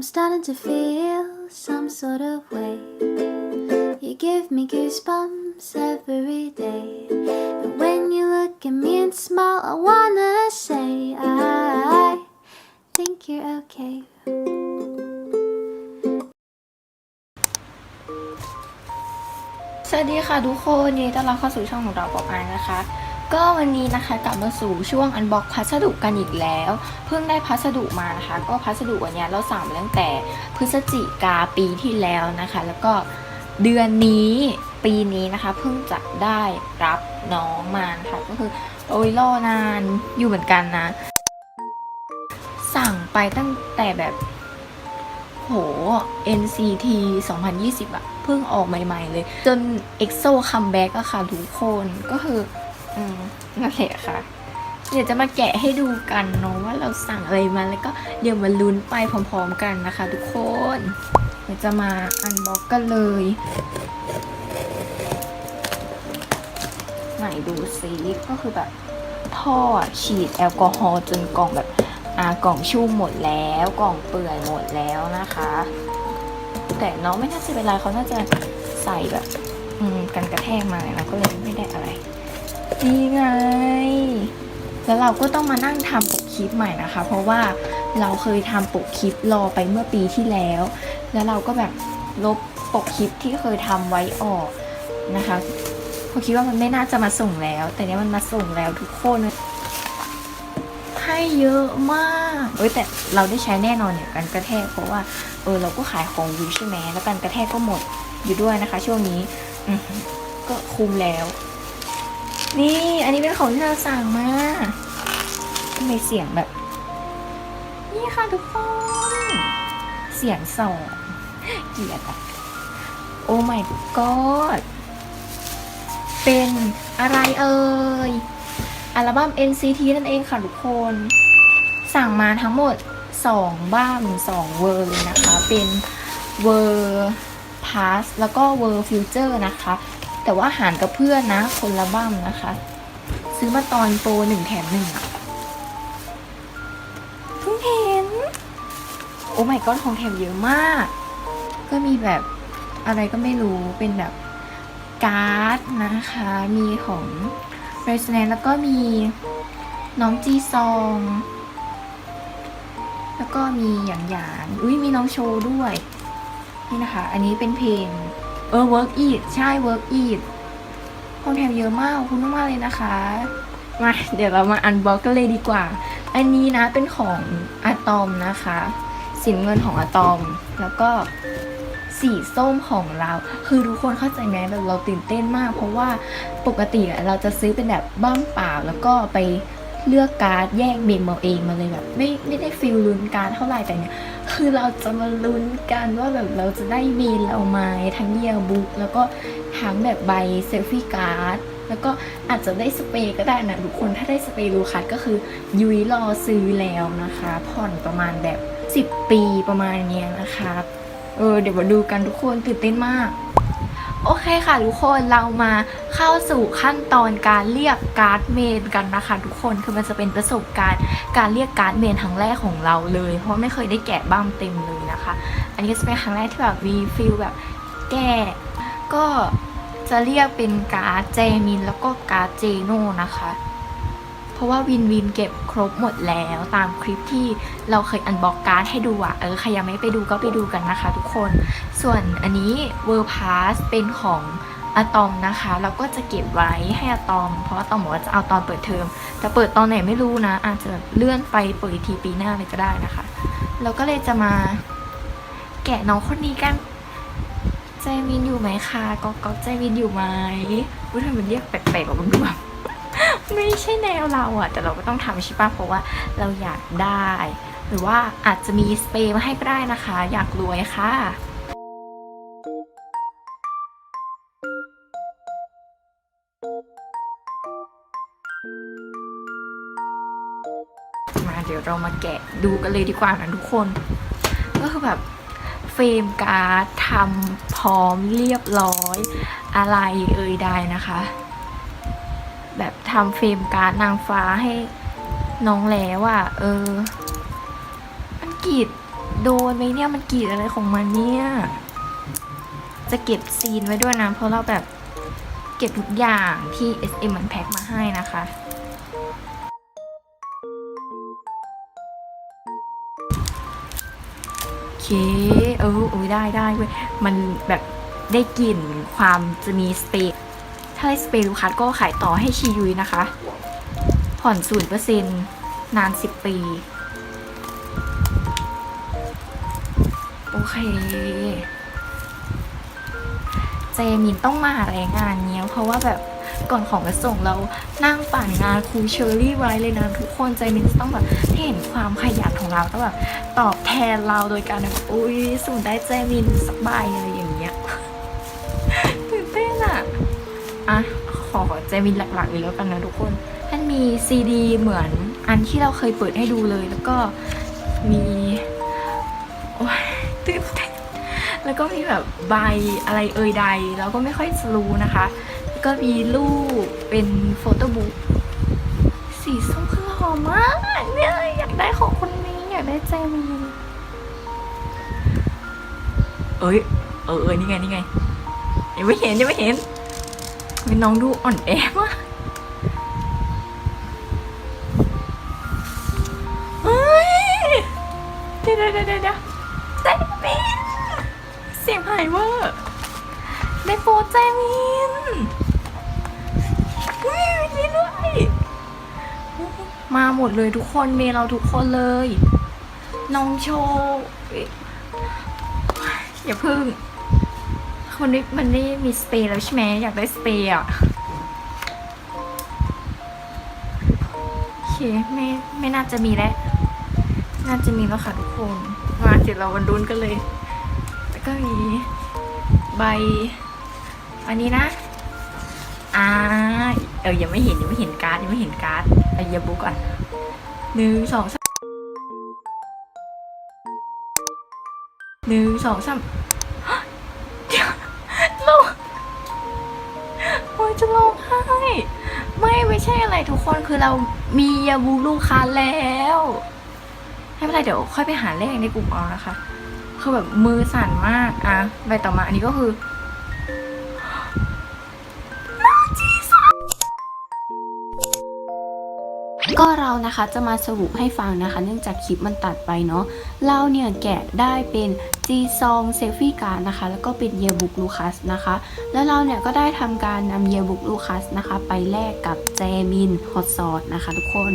I'm starting to feel some sort of way. You give me goosebumps every day. And when you look at me and smile, I wanna say, I think you're okay. สวัสดีค่ะทุกคนยินดีต้อนรับเข้าสู่ช่องของเราปอปายนะคะ ก็วันนี้นะคะกลับมาสู่ช่วงอันบ็อกพัสดุกันอีกแล้ว เพิ่งได้พัสดุมานะคะ ก็พัสดุวันเนี้ยเราสั่งตั้งแต่พฤศจิกาปีที่แล้วนะคะ แล้วก็เดือนนี้ปีนี้นะคะเพิ่งจะได้รับน้องมานะคะก็คือโอ้ยรอนานอยู่เหมือนกันนะ สั่งไปตั้งแต่แบบโห NCT 2020อะเพิ่งออกใหม่ ๆ เลย จน EXO คัมแบ็กอะค่ะทุกคนก็คือ อืมนั่นแหละค่ะ เดี๋ยวจะมาแกะให้ดูกันเนาะว่าเราสั่งอะไรมาแล้วก็เดี๋ยวมาลุ้นไปพร้อมๆกันนะคะ ทุกคน เดี๋ยวจะมาอันบ็อกกันเลยไหนดูซิก็คือแบบท่อฉีดแอลกอฮอล์จนกล่องแบบอ่ากล่องชุ่มหมดแล้วกล่องเปื่อยหมดแล้วนะคะ แต่น้องไม่น่าจะเป็นไรเขาน่าจะใส่แบบ อืมกันกระแทกมานะก็เลยไม่ได้อะไร นี่ไง แล้วเราก็ต้องมานั่งทำปกคลิปใหม่นะคะ เพราะว่าเราเคยทำปกคลิปรอไปเมื่อปีที่แล้ว แล้วเราก็แบบลบปกคลิปที่เคยทำไว้ออกนะคะเพราะคิดว่ามันไม่น่าจะมาส่งแล้ว แต่เนี้ยมันมาส่งแล้วทุกคนให้เยอะมากเอ้ยแต่เราได้ใช้แน่นอนเนี่ยกันกระแทกเพราะว่าเออเราก็ขายของอยู่ใช่ไหมแล้วกันกระแทกก็หมดอยู่ด้วยนะคะ ช่วงนี้ก็คุมแล้ว นี่ อันนี้เป็นของที่เราสั่งมาทำไมเสียงแบบ นี่ค่ะทุกคน เสียงสองเกียดอะโอ้ my god เป็นอะไรเอ่ย อัลบั้ม NCT นั่นเองค่ะทุกคน สั่งมาทั้งหมด 2 บ้าม2เวอร์เลยนะคะ เป็นเวอร์พาสแล้วก็เวอร์ฟิวเจอร์นะคะ แต่ว่าหารกับเพื่อนนะ คนละบ้ามนะคะ ซื้อมาตอนโปรหนึ่งแถมหนึ่งอะเพิ่งเห็น โอ้ my god ของแถมเยอะมาก ก็มีแบบอะไรก็ไม่รู้เป็นแบบการ์ดนะคะ มีของเรสแนนแล้วก็มีน้องจีซอง แล้วก็มีหยางหยางอุ้ยมีน้องโชว์ด้วย นี่นะคะ อันนี้เป็นเพลง เออ work it ใช่ work it ของแถมเยอะมากคุณมากเลยนะคะ มาเดี๋ยวเรามาอันบ็อกกันเลยดีกว่า อันนี้นะเป็นของอะตอมนะคะ สินเงินของอะตอม แล้วก็สีส้มของเรา คือทุกคนเข้าใจไหมแบบเราตื่นเต้นมาก เพราะว่าปกติเราจะซื้อเป็นแบบบ้ามเปล่าแล้วก็ไป เลือกการ์ดแยกเมมเอาเองมาเลยแบบไม่ไม่ได้ฟิลลุ้นการ์ดเท่าไหร่แต่เนี่ยคือเราจะมาลุ้นกันว่าแบบเราจะได้เมนเราไหมทั้งเยียบุ๊กแล้วก็ทั้งแบบใบเซลฟี่การ์ดแล้วก็อาจจะได้สเปรย์ก็ได้นะทุกคนถ้าได้สเปรย์ลูคัสก็คือยุ้ยรอซื้อแล้วนะคะ ผ่อนประมาณแบบ 10 ปีประมาณเนี้ยนะคะเออเดี๋ยวมาดูกันทุกคนตื่นเต้นมาก โอเคค่ะทุกคนเรามาเข้าสู่ขั้นตอนการเรียกการ์ดเมนกันนะคะทุกคนคือมันจะเป็นประสบการณ์การเรียกการ์ดเมนครั้งแรกของเราเลย เพราะไม่เคยได้แกะบ้ามเต็มเลยนะคะ อันนี้จะเป็นครั้งแรกที่แบบวีฟิลแบบแกะก็จะเรียกเป็นการ์ดเจมินแล้วก็การ์ดเจโน่นะคะ ราะว่าวินวินเก็บครบหมดแล้วตามคลิปที่เราเคยอันบ็อกการ์ดให้ดูอะเออใครยังไม่ไปดูก็ไปดูกันนะคะทุกคน ส่วนอันนี้ World Pass เป็นของอะตอมนะคะเราก็จะเก็บไว้ให้อะตอม เพราะอะตอมบอกว่าจะเอาตอนเปิดเทอมแต่เปิดตอนไหนไม่รู้นะ อาจจะแบบเลื่อนไปเปิดทีปีหน้าเลยก็ได้นะคะ เราก็เลยจะมาแกะน้องคนนี้กันใจมินอยู่ไหมคะก็ก็ใจมินอยู่ไหมอุ้ยทำไมมันเรียกแปลกๆกว่ามันดูแบบ ไม่ใช่แนวเราอะแต่เราก็ต้องทำใช่ปะเพราะว่าเราอยากได้ หรือว่าอาจจะมีสเปรย์มาให้ก็ได้นะคะ อยากรวยค่ะมาเดี๋ยวเรามาแกะดูกันเลยดีกว่านะทุกคน ก็คือแบบเฟรมการ์ดทำพร้อมเรียบร้อยอะไรเอ่ยได้นะคะ แบบทำเฟรมการ์ดนางฟ้าให้น้องแล้วอะ่ะเอออังกฤษโดนไหมเนี่ยมันกรีดอะไรของมันเนี่ยจะเก็บซีนไว้ด้วยนะ เพราะเราแบบเก็บทุกอย่างที่ SM มันแพ็คมาให้นะคะ โอเค เออเออได้ได้เว้ย มันแบบได้กลิ่นความจะมีสเปรย์ ถ้าได้สเปรลูคัสก็ขายต่อให้ชียุยนะคะ ผ่อนศูนเปอร์เซ็นนานสิบปี โอเค เจมินต้องมาอะไรงงานเนี้ยเพราะว่าแบบก่อนของจะส่งเรานั่งปั่นงานครูเชอรี่ไว้เลยนะทุกคนเจมินจะต้องแบบเห็นความขยันของเราต้องแบบตอบแทนเราโดยการแบบอุ้ยสูนได้เจมินสบอะไรอย่างเงี้ย ขอเจมินหลักๆเลยแล้วกันนะทุกคนท่านมีซีดีเหมือนอันที่เราเคยเปิดให้ดูเลยแล้วก็มีโอ้ยตื่นเต้นแล้วก็มีแบบใบอะไรเอ่ยใดเราก็ไม่ค่อยรู้นะคะ แล้วก็มีรูปเป็นโฟโต้บุ๊กสีส้มคือหอมมากเนี่ยอยากได้ของคนนี้ อยากได้แจมีนเอ้ยเออเออนี่ไงนี่ไงยังไม่เห็นยังไม่เห็น เป็นน้องดูอ่อนแอมากเฮ้ยเดี๋ยวเดี๋ยวเดี๋ยวเดี๋ยวแจมีนเสียงหายเวอร์ได้โปรแจมินอุ้ยนี่ด้วยมาหมดเลยทุกคนเมเราทุกคนเลย น้องโชว์อย่าพึ่ง มันได้มันได้มีสเปรย์แล้วใช่ไหมอยากได้สเปรย์อะโอเคไม่ไม่น่าจะมีแล้วน่าจะมีแล้วค่ะทุกคนมาเดี๋ยวเราวันรุนกันเลย แล้วก็มีใบ อันนี้นะอ่าเออยังไม่เห็นยังไม่เห็นการ์ดยังไม่เห็นการ์ดไอ้ยบุกก่อนหนึ่งสองสามหนึ่งสองสาม ร้องไห้ไม่ไม่ใช่อะไรทุกคนคือเรามียาบูลูกค้าแล้วไม่เป็นไรเดี๋ยวค่อยไปหาเลขในกลุ่มเอานะคะ คือแบบมือสั่นมากอะใบต่อมาอันนี้ก็คือ ก็เรานะคะจะมาสรุปให้ฟังนะคะ เนื่องจากคลิปมันตัดไปเนาะเราเนี่ยแกะได้เป็น G ซองเซลฟี่การ์ดนะคะ แล้วก็เป็นเยบุกลูคัสนะคะ แล้วเราเนี่ยก็ได้ทำการนำเยบุกลูคัสนะคะ ไปแลกกับแจมินฮอตซอสนะคะทุกคน